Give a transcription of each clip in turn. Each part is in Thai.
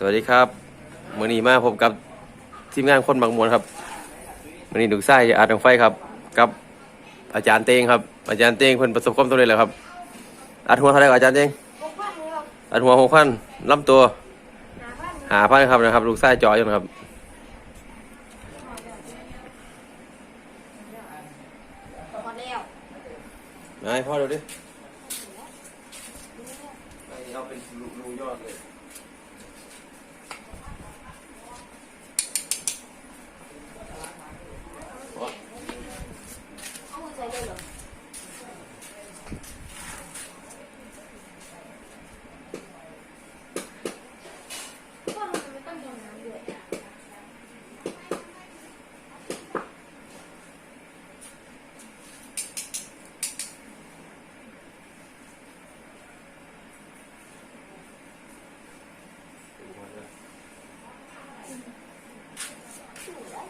สวัสดีครับมือนี้มาพบกับทีมงานคนบางมวลครับมือนี้ดูไส้อาร์ตของไฟครับ กับอาจารย์เตงครับ อาจารย์เตงเพิ่นประสบความสำเร็จแล้วครับอัดหัวเท่าไหร่กว่าอาจารย์เตงหกพันครับอัดหัวหกพันลำตัวหาพันหาพันครับนะครับลูกไส้จอยอยู่นะครับพอแล้วนายพ่อดูดิเอาเป็นรูยอดเลย เอามือใส่ได้เหรอก็ทำไมไม่ต้องโดนน้ำด้วยอะ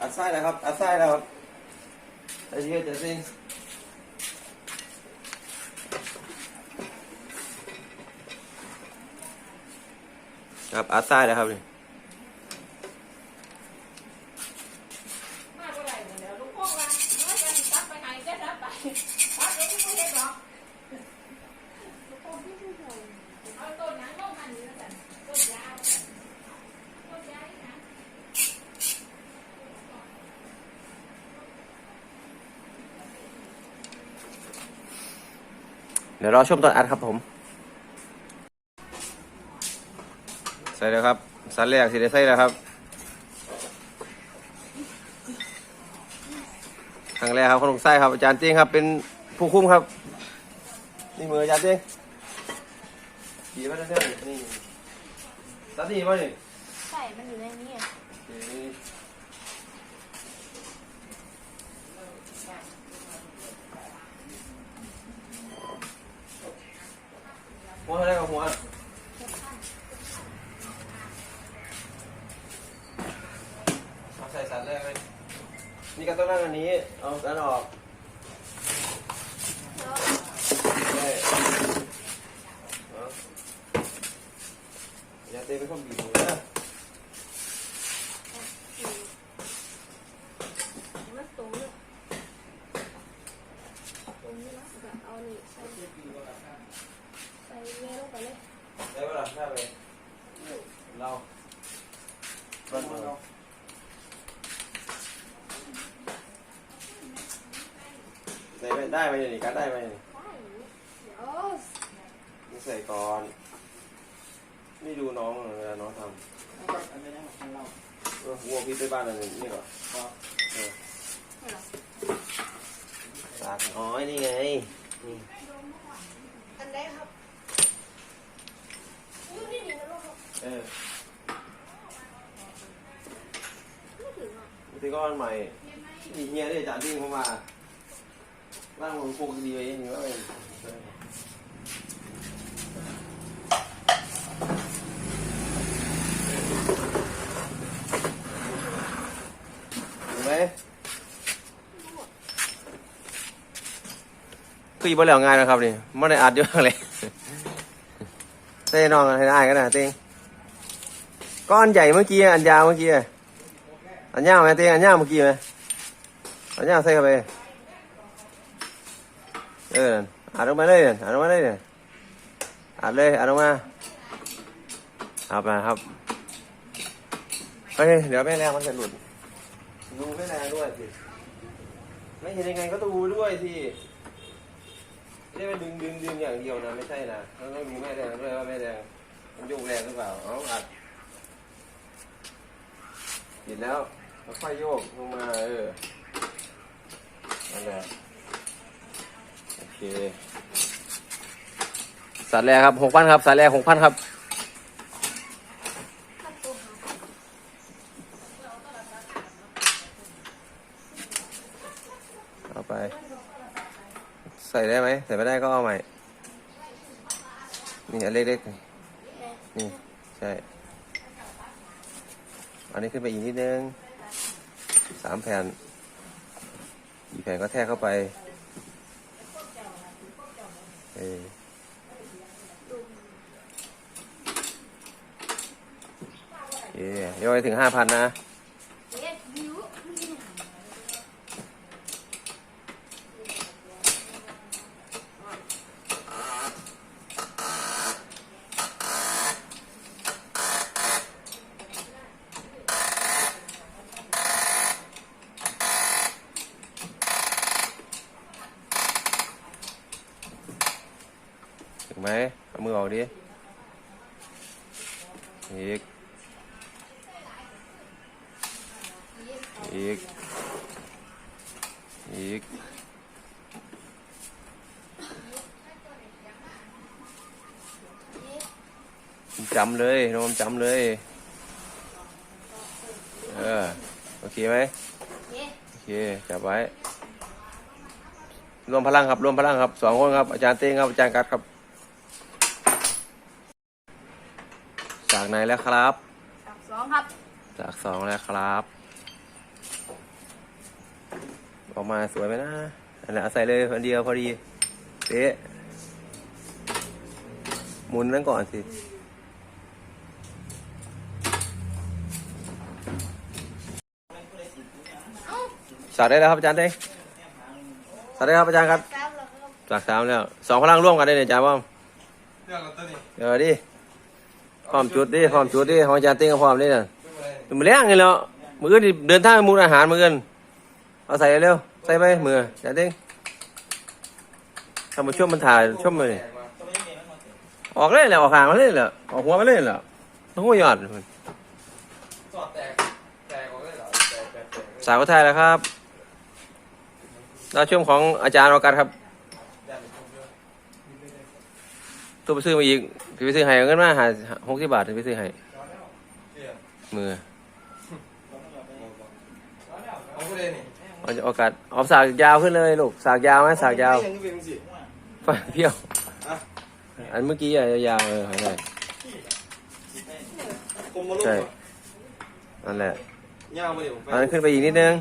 อัด ไส้แล้วครับอัดไส้แล้วครับไอ้เหี้ยจะซิครับอัดไส้แล้วครับนี่ มาเมื่อไหร่เดี๋ยวลูกพ่อว่าน้อยกันตัดไปไหนก็ตัดไปตัดเดี๋ยวไม่เห็นหรอกเอาต้นนั้นลงมันนี่แล้วกันต้นยาวต้นยาวนี่นะ เดี๋ยวรอชมตอนอัดครับผม ใส่แล้วครับสันแรกสิได้ใส่แล้วครับครั้งแรกครับขนมไส้ครับอาจารย์เจ้งครับ เป็นผู้คุมครับ นี่มืออาจารย์เจ้งดีป่ะเพื่อนนี่ตัดดีป่ะนี่ใส่มันอยู่ในนี้อะนี่ หัวเท่าไรกับหัวเอาใส่สันแรกเลยนี่ก็ต้องนั่งอันนี้ เอาสันออกใช่เอาอย่าเตะเป็นคนบีบหัวนะมันตรงเลยตรงนี้นะก็เอานี่ใส่ ส่เงี้ยลงไปเลยได้ปะล่ะหน้าไปเราบ้านเราใส่ไปได้ไหมเนี่ยนี่การได้ไหมเนี่ยได้เดี๋ยวนี่ใส่ก่อนนี่ดูน้องเวลาน้องทำเออวัวพี่ไปบ้านอะไรนี่ก่อนเออให้เหรอสาดอ๋อนี่ไงนี่อันแรกครับนี่นี่นี่นะลูกครับ เออไม่ถึงอะนี่ที่ก้อนใหม่นี่เฮียได้จานที่เข้ามาร่างมันปกดีไว้นี่ว่าเป็นเห็นไหมคืออยู่แล้วง่ายนะครับนี่ไม่ได้อัดเยอะเลยเต้นอนกันให้ได้กันนะเต้ง ก้อนใหญ่เมื่อกี้อันยาวเมื่อกี้อันยาวไหมเต้งอันยาวเมื่อกี้ไหมอันยาวใส่เข้าไปเอออัดลงมาเลยอัดลงมาเลยอัดเลยอัดลงมาเอาไปครับเฮ้ยเดี๋ยวแม่แรงมันจะหลุดดูแม่แรงด้วยสิไม่เห็นยังไงก็ดูด้วยสิไม่ได้ไปดึงดึงดึงอย่างเดียวนะไม่ใช่นะต้องดูแม่แรงด้วยว่าแม่แรงมันโยกแรงหรือเปล่าเอาอัด เห็นแล้วค่อยโยกลงมาเออนั่นแหละโอเคสัตว์แรกครับหกพันครับสัตว์แรกหกพันครับเอาไป ใส่ได้ไหมใส่ไม่ได้ก็เอาใหม่นี่อันเล็กๆนี่นี่ใช่ อันนี้ขึ้นไปอีกนิดนึงสามแผ่นอีกแผ่นก็แทกเข้าไปเออเคเดี๋ยวไปถึงห้าพันนะ ไหมเอามือออกดิอีกอีกอีกจำเลยน้องจำเลย เออ โอเคไหมโอเค จับไว้ รวมพลังครับ รวมพลังครับ สองคนครับ อาจารย์เต้งครับ อาจารย์กัดครับ จากไหนแล้วครับสับสองครับ จากสองแล้วครับ ออกมาสวยไหมนะอันนี้นเอาใส่เลยคนเดียวพอดีเต๊ะหมุนนั่นก่อนสิเอ้าสักได้แล้วครับอาจารย์เต้งสักได้ครับอาจารย์ครับสามแล้วครับ จากสามแล้วสองพลังร่วมกันได้เนี่ยอาจารย์ว่าเรื่องเราตัวนี้เดี๋ยวดิ พร้อมจุดดิพร้อมจุดดิของอาจารย์เต้งก็พร้อมดิเนี่ยมือเลี้ยงเลยแล้วมืออนเดินทางไปมุกอาหารมืออนเอาใส่เร็วใส่ไปมืออาจารย์เต้งทำมาช่วงมันถ่ายช่วมเลยออกเลยแหละออกห่างมาเลยแหละออกหัวมาเลยแหละต้องหัวยอดสอดแตกแตกออกเลยเหรอแตกแตกแตกสาวก็ถ่ายแล้วครับเราช่วงของอาจารย์ออกัสครับ ยันไปชมด้วย ตัวไปซื้อมาอีกพี่ไปซื้อให้เอาเงินมาหาหกสิบบาทถึงไปซื้อให้เชี่ยมือเอาผู้เล่นนี่เอาโอกาสเอาสากยาวขึ้นเลยลูกสากยาวไหมสากยาวยังเป็นสิไปเพี้ยวอันเมื่อกี้อะยาวๆเออเอาได้คมมาลูกใช่นั่นแหละยาวมาเดี๋ยวเอาอันขึ้นไปอีกนิดนึง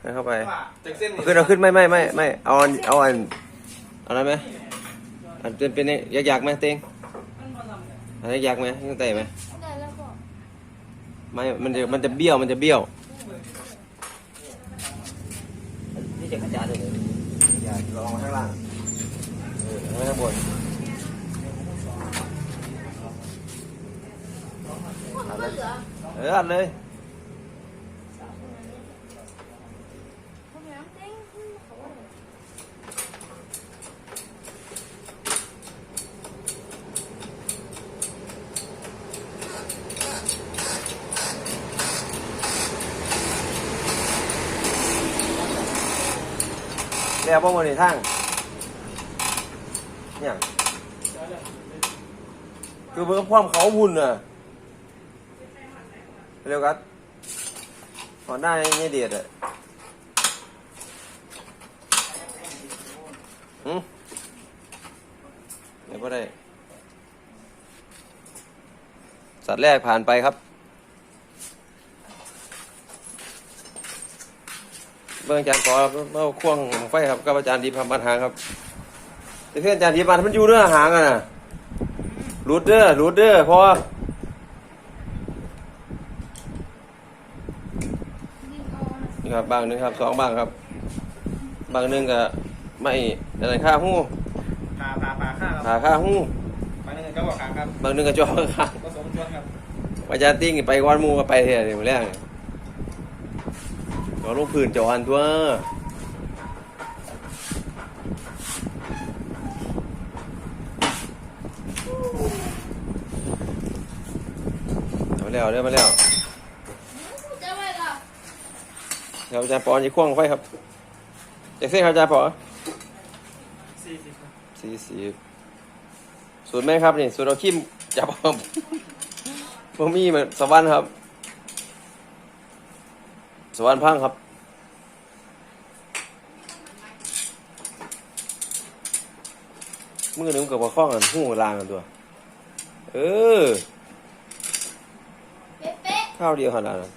ให้เข้าไปจากเส้นเอาขึ้นเอาขึ้นไม่ไม่ไม่ไม่เอาอันเอาอันเอาอะไรไหม อันเป็นเป็นยักยักๆไหมเต็งอันยักยักๆไหมยังเตะไหมได้แล้วก็ไม่มันจะมันจะเบี้ยวมันจะเบี้ยวนี่จะขจายเลยอย่าลองมาข้างล่างเออไม่ข้างบนคนก็เหลือเอออัดเลย ผมยังเต้งเขาว่า แล้วบ้างวันนี้ทั้งเนี่ยคือเพิ่งความเขาหุ่นอะเร็วกัดก่อนหน้านี้เดียดอะหืมเดี๋ยวก็ได้ สัตว์แรกผ่านไปครับ เบื้องอาจารย์ก่อเมื่อควงไฟครับกับอาจารย์ดีพามปัญหาครับแต่เพื่อนอาจารย์ดีมามันอยู่เนื้อหางกันนะรูดเด้อรูดเด้อเพราะว่าดิ้นเอานะนี่ครับบางหนึงครับสองบางครับ บางหนึงก็ไม่อะไรค่าหู้พาพาพาข้าครับหาค่าหู้บางนึงก็บอกขาครับบางหนึงก็จ่อข้างผสมชวนครับอาจารย์ติ้งไปวันหมูก็ไปเถอะเดี๋ยวแรก เนี่ยก็ลูกพื้นจอนตัวเอาแล้วเอาแล้มาแล้วจะไว้ละครับอาจารย์ปอนจะควงไฟครับจากเส้นครับอาจารย์ปอสี่สิบสี่สิบสูตรแม่ครับนี่สูตรเราคิมจับครับพวกมีเหมือนสวรรค์ครับ สวรรค์พังครับ มือหนึ่งกับว่าข้องกันหูลางกันตัว เออเป๊ะเป๊ะข้าวเดียวขนาดนั้น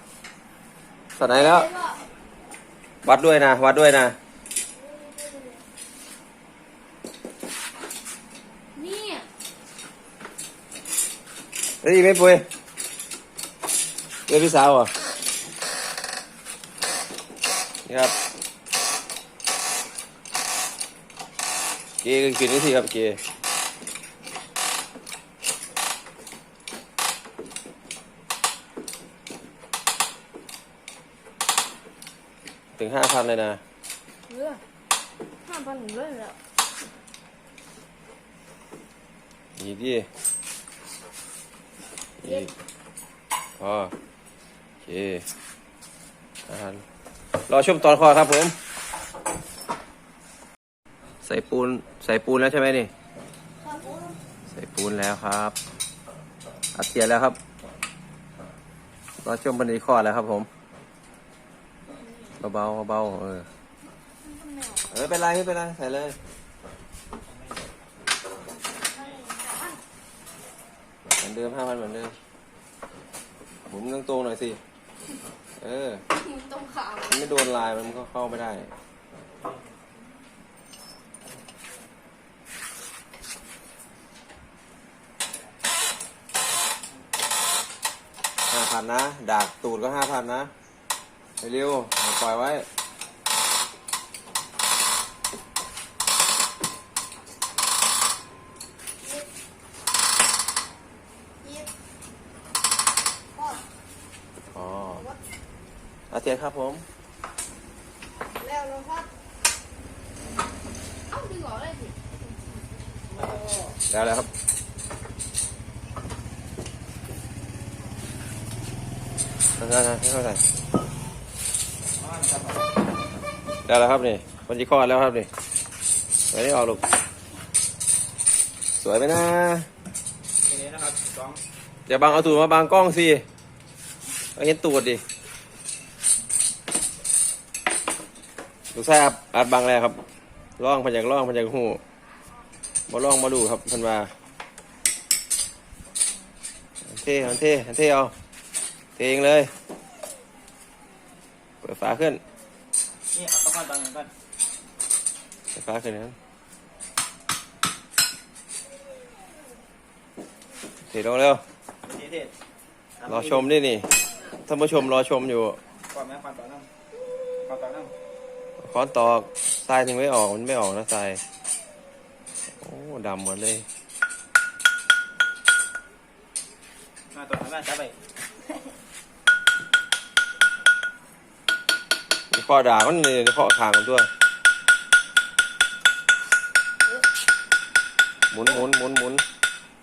สัตว์ไหนแล้วเป๊ะวัดด้วยนะ วัดด้วยนะนี่เฮ้ยไม่ปุ้ยเรียกพี่สาวเหรอนี่ ครับเกย์กินนี่ทีครับเกย์ถึงห้าพันเลยนะเรือห้าพันหนึ่งเลยแล้วอีกดิอีกพอโอเคอาหาร รอชมตอนคอครับผม ใส่ปูนใส่ปูนแล้วใช่ไหมนี่ ใส่ปูนแล้วครับอัดเสียแล้วครับรอชมบันนี้ข้อแล้วครับผมเบาๆเบาๆเออเออเป็นไรไม่เป็นไรใส่เลยเหมือนเดิมห้าพันเหมือนเดิมหมุนตรงๆหน่อยสิ เออตรงขาวมันไม่โดนลายมันก็เข้าไม่ได้ ห้าพันนะ ดากตูดก็ห้าพันนะเร็วๆอย่าปล่อยไว้ ยิบพ่อ อ๋ออา เทียนครับผม แล้วลงครับเอ้าดึงออกเลยสิแล้วแล้วครับนั่นๆๆให้เข้าใส่แล้วแล้วครับนี่วันที่คลอดแล้วครับนี่ไม่ได้ออกลูก สวยไหมนะทีนี้นะครับสองอย่าบังเอาตูดมาบังกล้องสิเอาเห็นตูดดิ ลูกแซ่บอัดบังแล้วครับร่องพันจากร่องพันจากหูมาร่องมาดูครับเพันว่าอันเท่อันเท่อันเท่เอาเทเองเลย เปิดฝาขึ้น นี่เอาข้าวตังกันเปิดฝาขึ้นนะครับเทลงเร็วทีเทศรอชมดินี่ท่านผู้ชมรอชมอยู่ก่อนไหมความต่อน้ำความต่อน้ ค้อนตอกทรายถึงไม่ออกมันไม่ออกนะทรายโอ้ดำหมดเลยำมาตัวไหนมาจับไปมีข้อด่ามันเลยข้อขางกันด้วยหมุนหมุนหมุนหมุน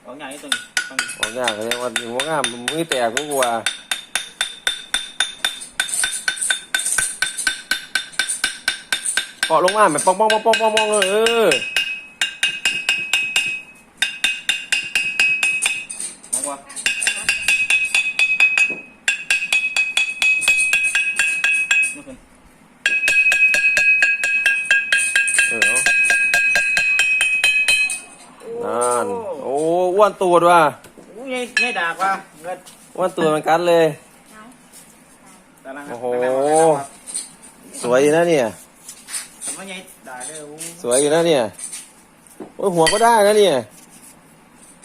ของใหญ่ตรงตรงออกยากเลยว่าหัวงามมือแตกมือกลัว เกาะลงมาแบบป้องป้องป้องป้องป้องป้องเลยเออมองว่านี่คุณเออเอานั่นโอ้อ้วนตูดว่ะอู้ยใหญ่ดากว่ะเงินอ้วนตูดเหมือนกันเลยตารางโอ้โห สวยอยู่นะเนี่ย ทำไมใหญ่ดากเลยอู้สวยอยู่นะเนี่ยโอ้ยหัวก็ได้นะเนี่ย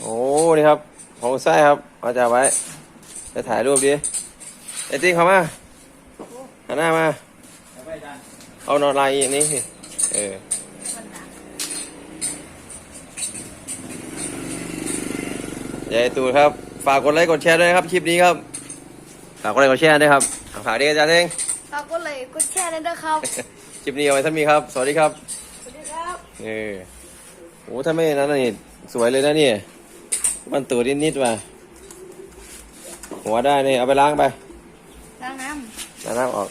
โอ้นี่ครับของไส้ครับมาจับไว้ไปถ่ายรูปดิไอ้ติ๊กเข้ามาหันหน้ามา เอาไปจานเอานอนไลน์อย่างนี้สิเออใหญ่ตูดครับ ฝากกดไลค์กดแชร์ด้วยนะครับ คลิปนี้ครับ ฝากกดไลค์กดแชร์ด้วยครับอะฝากดีอาจารย์เองฝากกดไลค์กดแชร์ด้วยนะครับ คลิปนี้เอาไว้ท่านมีครับ สวัสดีครับ สวัสดีครับเออโอ้ถ้าไม่นั้นนี่สวยเลยนะเนี่ยมันตูดนิดๆว่ะหัวได้นี่เอาไปล้างไป ล้างน้ล้างน้ำออก